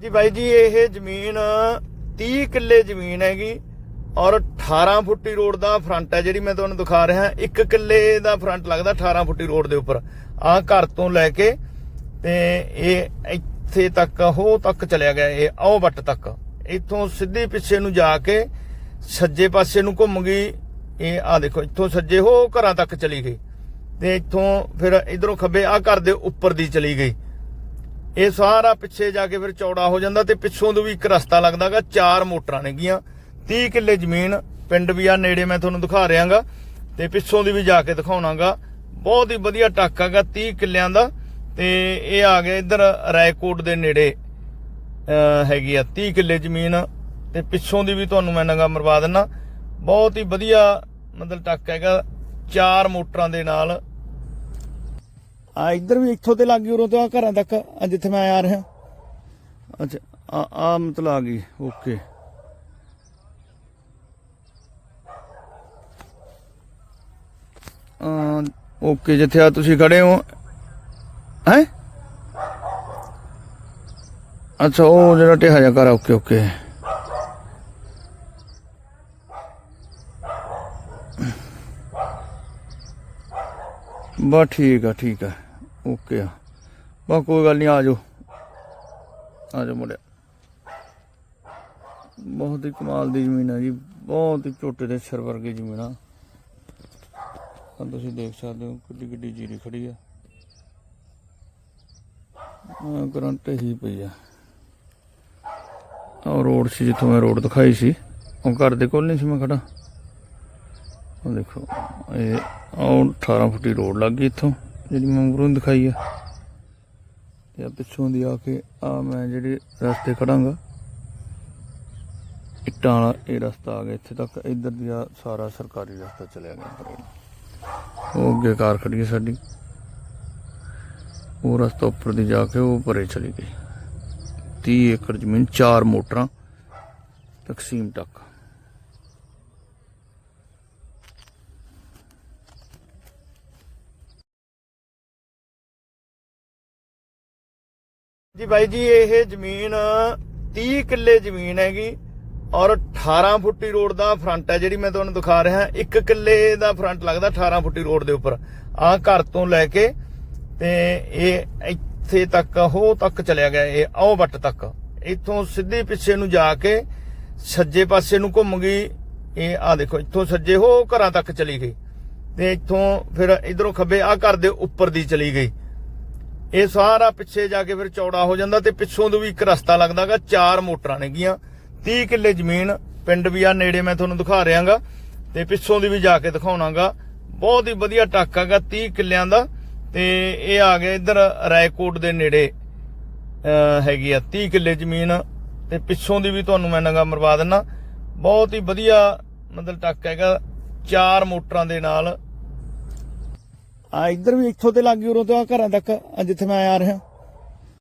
ਜੀ ਬਾਈ ਜੀ, ਇਹ ਜ਼ਮੀਨ 30 ਕਿੱਲੇ ਜ਼ਮੀਨ ਹੈਗੀ ਔਰ 18 ਫੁੱਟੀ ਰੋਡ ਦਾ ਫਰੰਟ ਹੈ ਜਿਹੜੀ ਮੈਂ ਤੁਹਾਨੂੰ ਦਿਖਾ ਰਿਹਾ। ਇੱਕ ਕਿੱਲੇ ਦਾ ਫਰੰਟ ਲੱਗਦਾ 18 ਫੁੱਟੀ ਰੋਡ ਦੇ ਉੱਪਰ। ਆਹ ਘਰ ਤੋਂ ਲੈ ਕੇ ਤੇ ਇਹ ਇੱਥੇ ਤੱਕ, ਉਹ ਤੱਕ ਚਲਿਆ ਗਿਆ, ਇਹ ਆਹ ਵੱਟ ਤੱਕ। ਇੱਥੋਂ ਸਿੱਧੀ ਪਿੱਛੇ ਨੂੰ ਜਾ ਕੇ ਸੱਜੇ ਪਾਸੇ ਨੂੰ ਘੁੰਮ ਗਈ। ਇਹ ਆ ਦੇਖੋ, ਇੱਥੋਂ ਸੱਜੇ ਹੋ ਘਰਾਂ ਤੱਕ ਚਲੀ ਗਈ। ਤੇ ਇੱਥੋਂ ਫਿਰ ਇਧਰੋਂ ਖੱਬੇ ਆ ਘਰ ਦੇ ਉੱਪਰ ਦੀ ਚਲੀ ਗਈ। ਇਹ ਸਾਰਾ ਪਿੱਛੇ ਜਾ ਕੇ ਫਿਰ ਚੌੜਾ ਹੋ ਜਾਂਦਾ ਤੇ ਪਿੱਛੋਂ ਤੋਂ ਵੀ ਇੱਕ ਰਸਤਾ ਲੱਗਦਾਗਾ, ਚਾਰ ਮੋਟਰਾਂ ਨੇਗੀਆਂ। 30 ਕਿੱਲੇ ਜ਼ਮੀਨ, ਪਿੰਡ ਵੀ ਆ, ਨੇੜੇ ਮੈਂ ਤੁਹਾਨੂੰ ਦਿਖਾ ਰਿਹਾਗਾ। ਤੇ ਪਿੱਛੋਂ ਦੀ ਵੀ ਜਾ ਕੇ ਦਿਖਾਉਣਾਗਾ। ਬਹੁਤ ਹੀ ਵਧੀਆ ਟੱਕ ਹੈਗਾ 30 ਕਿੱਲਿਆਂ ਦਾ। ਤੇ ਇਹ ਆ ਗਿਆ ਇੱਧਰ ਰਾਏਕੋਟ ਦੇ ਨੇੜੇ ਹੈਗੀ ਆ 30 ਕਿੱਲੇ ਜ਼ਮੀਨ। ਤੇ ਪਿੱਛੋਂ ਦੀ ਵੀ ਤੁਹਾਨੂੰ ਮੈਂ ਨਗਾ ਮਰਵਾ ਦਿੰਨਾ। ਬਹੁਤ ਹੀ ਵਧੀਆ ਮਤਲਬ ਟੱਕ ਹੈਗਾ, ਚਾਰ ਮੋਟਰਾਂ ਦੇ ਨਾਲ। ਆ ਇੱਧਰ ਵੀ ਇੱਥੋਂ ਤੇ ਲੱਗ ਗਈ, ਉਰੋਂ ਤੋਂ ਆ ਘਰਾਂ ਤੱਕ, ਆ ਜਿੱਥੇ ਮੈਂ ਆ ਰਿਹਾ। ਅੱਛਾ, ਆ ਆ ਮਤਲਬ ਆ ਗਈ ਓਕੇ ਆ ਓਕੇ ਜਿੱਥੇ ਆ ਤੁਸੀਂ ਖੜੇ ਹੋ। ਹੈ? ਅੱਛਾ, ਉਹ ਜਿਹੜਾ ਟਿਹਾ ਜਾ ਕਰ ਓਕੇ ਓਕੇ ਬਸ ਠੀਕ ਆ ਠੀਕ ਆ। ਓਕੇ ਆ। ਬਸ ਕੋਈ ਗੱਲ ਨਹੀਂ, ਆ ਜਾਓ। ਆ ਜਾਓ ਮੁੰਡਿਆ। ਬਹੁਤ ਹੀ ਕਮਾਲ ਦੀ ਜ਼ਮੀਨ ਆ ਜੀ। ਬਹੁਤ ਹੀ ਝੋਟੇ ਦੇ ਸਿਰ ਵਰਗੀ ਜ਼ਮੀਨ ਆ। ਤੁਸੀਂ ਦੇਖ ਸਕਦੇ ਹੋ ਕਿੱਡੀ ਕਿੱਡੀ ਜੀਰੀ ਖੜੀ ਆ। ਆ ਕਰੰਟ ਹੀ ਪਈ ਆ। ਉਹ ਰੋਡ ਸੀ ਜਿੱਥੋਂ ਮੈਂ ਰੋਡ ਦਿਖਾਈ ਸੀ। ਉਹ ਘਰ ਦੇ ਕੋਲ ਨਹੀਂ ਸੀ ਮੈਂ ਖੜਾ। ਉਹ ਦੇਖੋ, ਇਹ ਉਹ 18 ਫੁੱਟੀ ਰੋਡ ਲੱਗ ਗਈ ਇੱਥੋਂ। ਜਿਹੜੀ ਮੈਂ ਮੂਹਰੋਂ ਦਿਖਾਈ ਆ, ਤੇ ਆ ਪਿੱਛੋਂ ਦੀ ਆ ਕੇ ਆ ਮੈਂ ਜਿਹੜੇ ਰਸਤੇ ਖੜਾਂਗਾ, ਇੱਟਾਂ ਵਾਲਾ ਇਹ ਰਸਤਾ ਆ ਗਿਆ, ਇੱਥੇ ਤੱਕ ਇੱਧਰ ਦੀ ਆ ਸਾਰਾ ਸਰਕਾਰੀ ਰਸਤਾ ਚਲਿਆ ਗਿਆ। ਪਰੇ ਉਹ ਅੱਗੇ ਕਾਰ ਖੜੀ ਹੈ ਸਾਡੀ, ਉਹ ਰਸਤਾ ਉੱਪਰ ਦੀ ਜਾ ਕੇ ਉਹ ਪਰੇ ਚਲੀ ਗਈ। 30 ਏਕੜ ਜ਼ਮੀਨ, ਚਾਰ ਮੋਟਰਾਂ, ਤਕਸੀਮ ਤੱਕ ਜੀ ਬਾਈ ਜੀ, ਇਹ ਜ਼ਮੀਨ 30 ਕਿੱਲੇ ਜ਼ਮੀਨ ਹੈਗੀ ਔਰ 18 ਫੁੱਟੀ ਰੋਡ ਦਾ ਫਰੰਟ ਹੈ, ਜਿਹੜੀ ਮੈਂ ਤੁਹਾਨੂੰ ਦਿਖਾ ਰਿਹਾ, ਇੱਕ ਕਿੱਲੇ ਦਾ ਫਰੰਟ ਲੱਗਦਾ 18 ਫੁੱਟੀ ਰੋਡ ਦੇ ਉੱਪਰ। ਆਹ ਘਰ ਤੋਂ ਲੈ ਕੇ ਤੇ ਇਹ ਇੱਥੇ ਤੱਕ, ਉਹ ਤੱਕ ਚਲਿਆ ਗਿਆ, ਇਹ ਆਹ ਵੱਟ ਤੱਕ। ਇੱਥੋਂ ਸਿੱਧੇ ਪਿੱਛੇ ਨੂੰ ਜਾ ਕੇ ਸੱਜੇ ਪਾਸੇ ਨੂੰ ਘੁੰਮ ਗਈ, ਇਹ ਆ ਦੇਖੋ, ਇੱਥੋਂ ਸੱਜੇ ਹੋ, ਘਰਾਂ ਤੱਕ ਚਲੀ ਗਈ। ਤੇ ਇੱਥੋਂ ਫਿਰ ਇਧਰੋਂ ਖੱਬੇ ਆ ਘਰ ਦੇ ਉੱਪਰ ਦੀ ਚਲੀ ਗਈ। ਇਹ ਸਾਰਾ ਪਿੱਛੇ ਜਾ ਕੇ ਫਿਰ ਚੌੜਾ ਹੋ ਜਾਂਦਾ ਤੇ ਪਿੱਛੋਂ ਤੋਂ ਵੀ ਇੱਕ ਰਸਤਾ ਲੱਗਦਾਗਾ, ਚਾਰ ਮੋਟਰਾਂ ਨੇਗੀਆਂ। 30 ਕਿੱਲੇ ਜ਼ਮੀਨ, ਪਿੰਡ ਵੀ ਆ ਨੇੜੇ ਮੈਂ ਤੁਹਾਨੂੰ ਦਿਖਾ ਰਿਹਾਗਾ। ਤੇ ਪਿੱਛੋਂ ਦੀ ਵੀ ਜਾ ਕੇ ਦਿਖਾਉਣਾਗਾ। ਬਹੁਤ ਹੀ ਵਧੀਆ ਟੱਕ ਹੈਗਾ 30 ਕਿੱਲਿਆਂ ਦਾ। ਤੇ ਇਹ ਆ ਗਿਆ ਇੱਧਰ ਰਾਏਕੋਟ ਦੇ ਨੇੜੇ ਹੈਗੀ ਆ 30 ਕਿੱਲੇ ਜ਼ਮੀਨ। ਤੇ ਪਿੱਛੋਂ ਦੀ ਵੀ ਤੁਹਾਨੂੰ ਮੈਂ ਨਗਾ ਮਰਵਾ ਦਿੰਨਾ। ਬਹੁਤ ਹੀ ਵਧੀਆ ਮਤਲਬ ਟੱਕ ਹੈਗਾ, ਚਾਰ ਮੋਟਰਾਂ ਦੇ ਨਾਲ। ਆ, ਇੱਧਰ ਵੀ ਇੱਥੋਂ ਤੇ ਲੱਗ ਗਈ ਉਰੋਂ ਤੋਂ ਆ ਘਰਾਂ ਤੱਕ, ਆ ਜਿੱਥੇ ਮੈਂ ਆ ਰਿਹਾ।